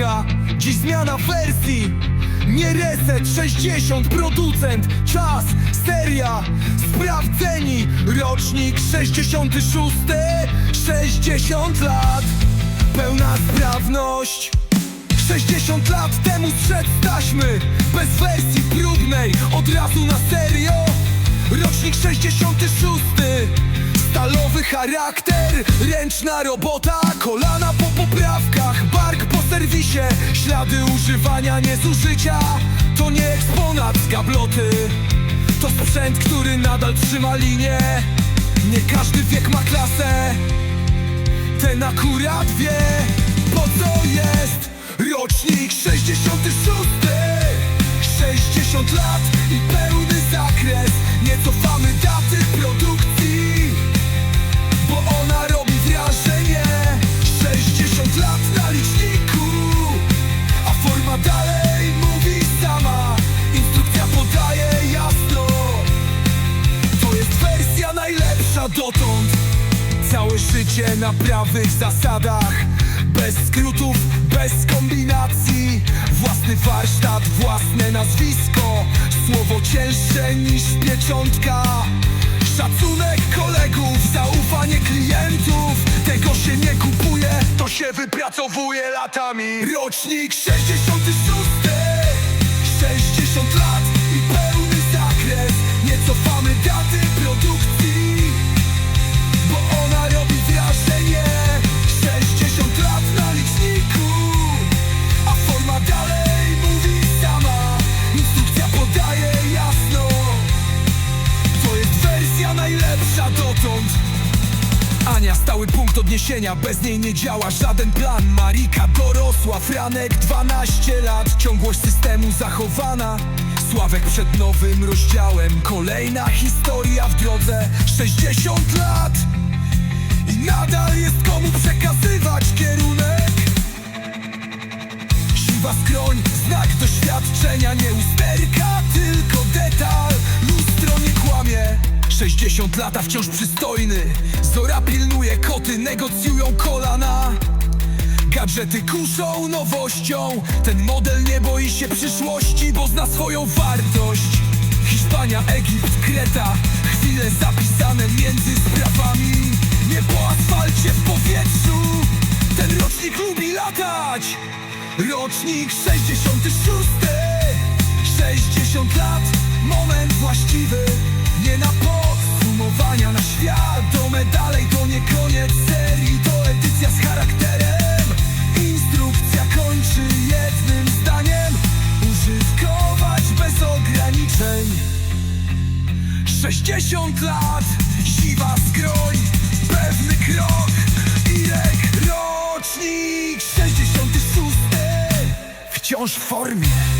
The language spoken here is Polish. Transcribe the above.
uwaga, dziś zmiana wersji. Nie reset, 60, producent, czas, seria. Sprawdzeni, rocznik 66 60 lat, pełna sprawność. 60 lat temu z taśmy. Bez wersji próbnej, od razu na serio. Rocznik 66 Stalowy charakter, ręczna robota. Kolana po poprawkach, serwisie Ślady używania, nie zużycia. To nie eksponat z gabloty. To sprzęt, który nadal trzyma linię. Nie każdy wiek ma klasę. Ten akurat wie, po co jest Rocznik 66 60 lat i pełny zakres. Nie cofamy daty najlepsza dotąd. Całe życie na prawych zasadach. Bez skrótów, bez kombinacji. Własny warsztat, własne nazwisko. Słowo cięższe niż pieczątka. Szacunek kolegów, zaufanie klientów. Tego się nie kupuje, to się wypracowuje latami. Rocznik 66 60 lat i pełny zakres. Nie cofamy daty dotąd Ania stały punkt odniesienia, bez niej nie działa żaden plan. Marika dorosła, Franek 12 lat Ciągłość systemu zachowana. Sławek przed nowym rozdziałem Kolejna historia w drodze. 60 lat I nadal jest komu przekazywać kierunek. Siwa skroń, znak doświadczenia Nie usterka, tylko detal 60 lata wciąż przystojny. Zora pilnuje koty, negocjują kolana. Gadżety kuszą nowością. Ten model nie boi się przyszłości Bo zna swoją wartość. Hiszpania, Egipt, Kreta. Chwile zapisane między sprawami. Nie po asfalcie w powietrzu. Ten rocznik lubi latać. Rocznik 66 60 lat, moment właściwy 60 lat, siwa skroń, pewny krok. Irek, rocznik? 66 Wciąż w formie